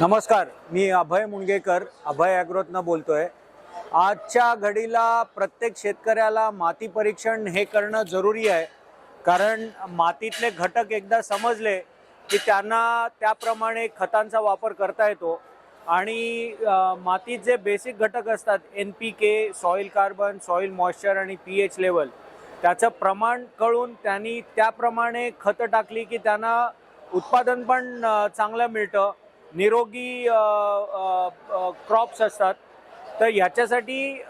नमस्कार मी अभय मुणगेकर अभय ॲग्रोतनं बोलतोय. आजच्या घडीला प्रत्येक शेतकऱ्याला माती परीक्षण हे करणं जरुरी आहे. कारण मातीतले घटक एकदा समजले की त्यांना त्याप्रमाणे खतांचा वापर करता येतो. आणि मातीत जे बेसिक घटक असतात N P K soil carbon soil moisture आणि पी एच लेवल त्याचं प्रमाण कळून त्यांनी त्याप्रमाणे खतं टाकली की त्यांना उत्पादन पण चांगलं मिळतं. निरोगी क्रॉप्स असतात. तर ह्याच्यासाठी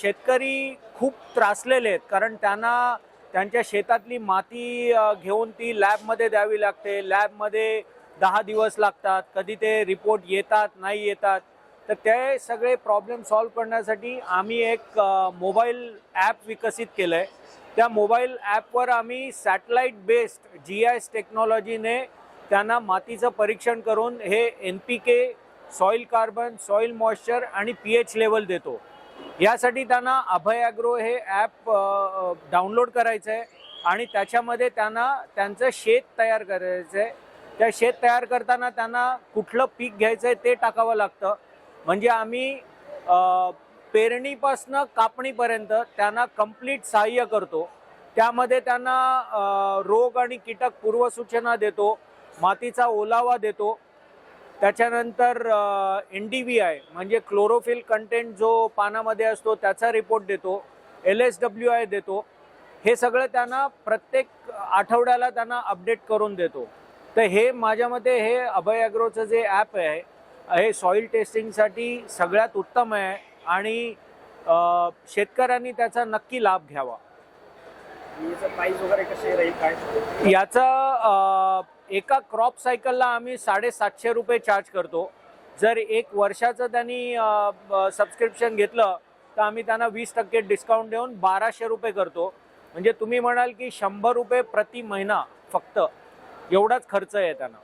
शेतकरी खूप त्रासलेले आहेत. कारण त्यांना त्यांच्या शेतातली माती घेऊन ती लॅबमध्ये द्यावी लागते. लॅबमध्ये दहा दिवस लागतात. कधी ते रिपोर्ट येतात नाही येतात. तर ते सगळे प्रॉब्लेम सॉल्व्ह करण्यासाठी आम्ही एक मोबाईल ॲप विकसित केलं आहे त्या मोबाईल ॲपवर आम्ही सॅटेलाईट बेस्ड जी आयस टेक्नॉलॉजीने त्यांना मातीचं परीक्षण करून हे N P K soil carbon soil moisture आणि पी एच लेवल देतो. यासाठी त्यांना अभय ॲग्रो हे ॲप डाउनलोड करायचं आहे आणि त्याच्यामध्ये त्यांना त्यांचं शेत तयार करायचं आहे त्या शेत तयार करताना त्यांना कुठलं पीक घ्यायचं आहे ते टाकावं लागतं. म्हणजे आम्ही पेरणीपासनं कापणीपर्यंत त्यांना कंप्लीट सहाय्य करतो. त्यामध्ये त्यांना रोग आणि कीटक पूर्वसूचना देतो. मातीचा ओलावा देतो. त्याच्यानंतर एन डी व्ही आय म्हणजे क्लोरोफिल कंटेंट जो पानामध्ये असतो त्याचा रिपोर्ट देतो. एल एस डब्ल्यू आय देतो. हे सगळं त्यांना प्रत्येक आठवड्याला त्यांना अपडेट करून देतो. तर हे माझ्या मते हे अभय ॲग्रोचं जे ॲप आहे हे सॉईल टेस्टिंगसाठी सगळ्यात उत्तम आहे. आणि शेतकऱ्यांनी त्याचा नक्की लाभ घ्यावा. प्राइस वगैरे कसे राहील काय? याचा एका क्रॉप सायकलला आम्ही साडेसातशे रुपये चार्ज करतो. जर एक वर्षाचं त्यांनी सबस्क्रिप्शन घेतलं तर आम्ही त्यांना वीस टक्के डिस्काउंट देऊन बाराशे रुपये करतो. म्हणजे तुम्ही म्हणाल की शंभर रुपये प्रति महिना फक्त. एवढाच खर्च आहे त्यांना.